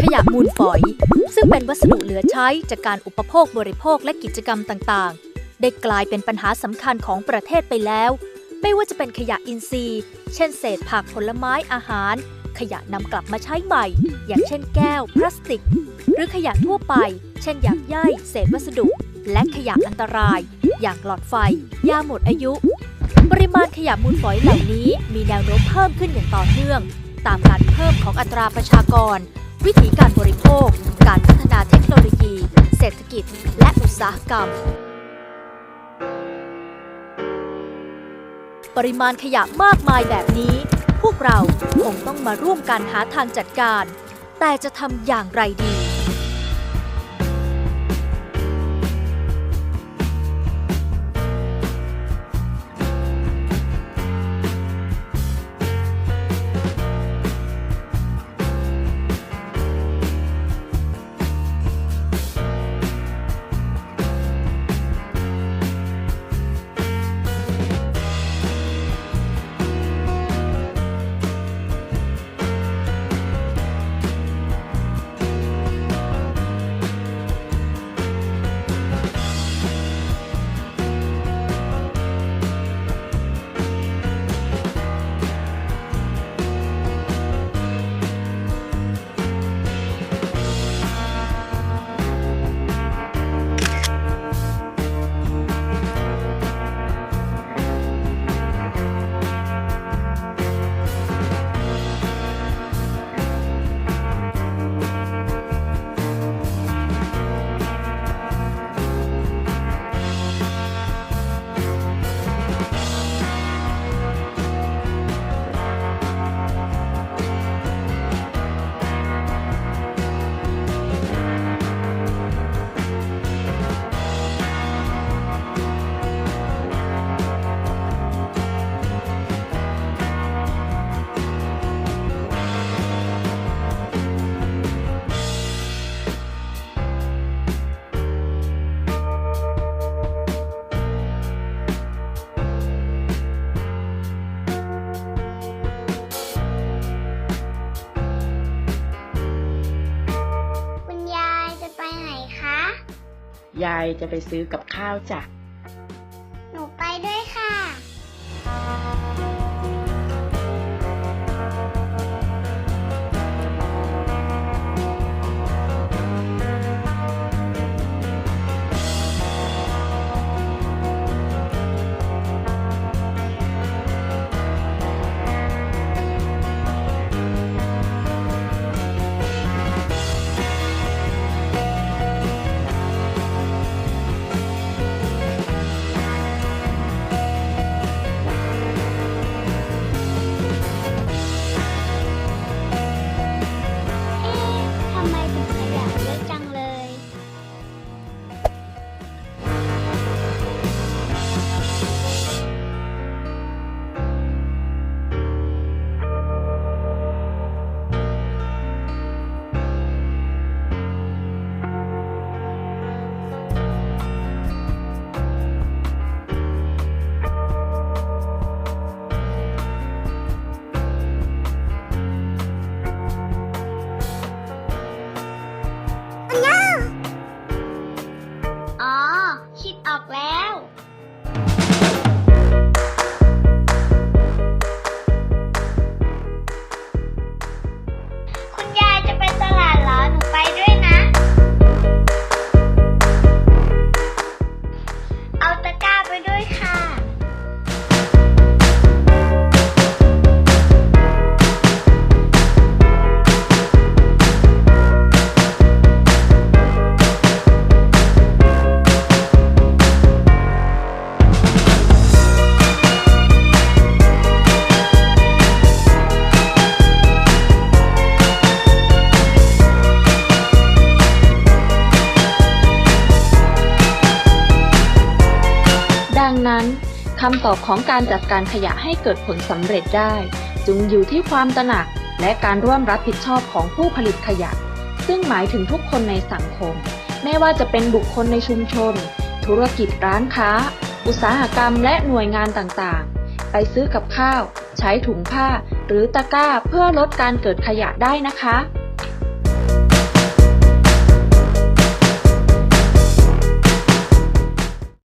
ขยะมูลฝอย ซึ่งเป็นวัสดุเหลือใช้จากการอุปโภคบริโภคและกิจกรรมต่างๆ ได้กลายเป็นปัญหาสำคัญของประเทศไปแล้ว ไม่ว่าจะเป็นขยะอินทรีย์ เช่นเศษผักผลไม้อาหาร ขยะนำกลับมาใช้ใหม่ อย่างเช่นแก้ว พลาสติก หรือขยะทั่วไป เช่นหยากใยเศษวัสดุ และขยะอันตราย อย่างหลอดไฟยาหมดอายุ ปริมาณขยะมูลฝอยเหล่านี้มีแนวโน้มเพิ่มขึ้นอย่างต่อเนื่อง ตามการเพิ่มของอัตราประชากร วิถีการบริโภค การพัฒนาเทคโนโลยี เศรษฐกิจ และอุตสาหกรรม ปริมาณขยะมากมายแบบนี้ พวกเราคงต้องมาร่วมกันหาทางจัดการ แต่จะทำอย่างไรดี ยายจะไปซื้อกับข้าวจ้ะ นั้นคำตอบของการจัดการขยะให้เกิดผลสำเร็จได้ จึงอยู่ที่ความตระหนักและการร่วมรับผิดชอบของผู้ผลิตขยะ ซึ่งหมายถึงทุกคนในสังคม ไม่ว่าจะเป็นบุคคลในชุมชน ธุรกิจร้านค้า อุตสาหกรรมและหน่วยงานต่างๆ ไปซื้อกับข้าว ใช้ถุงผ้า หรือตะกร้าเพื่อลดการเกิดขยะได้นะคะ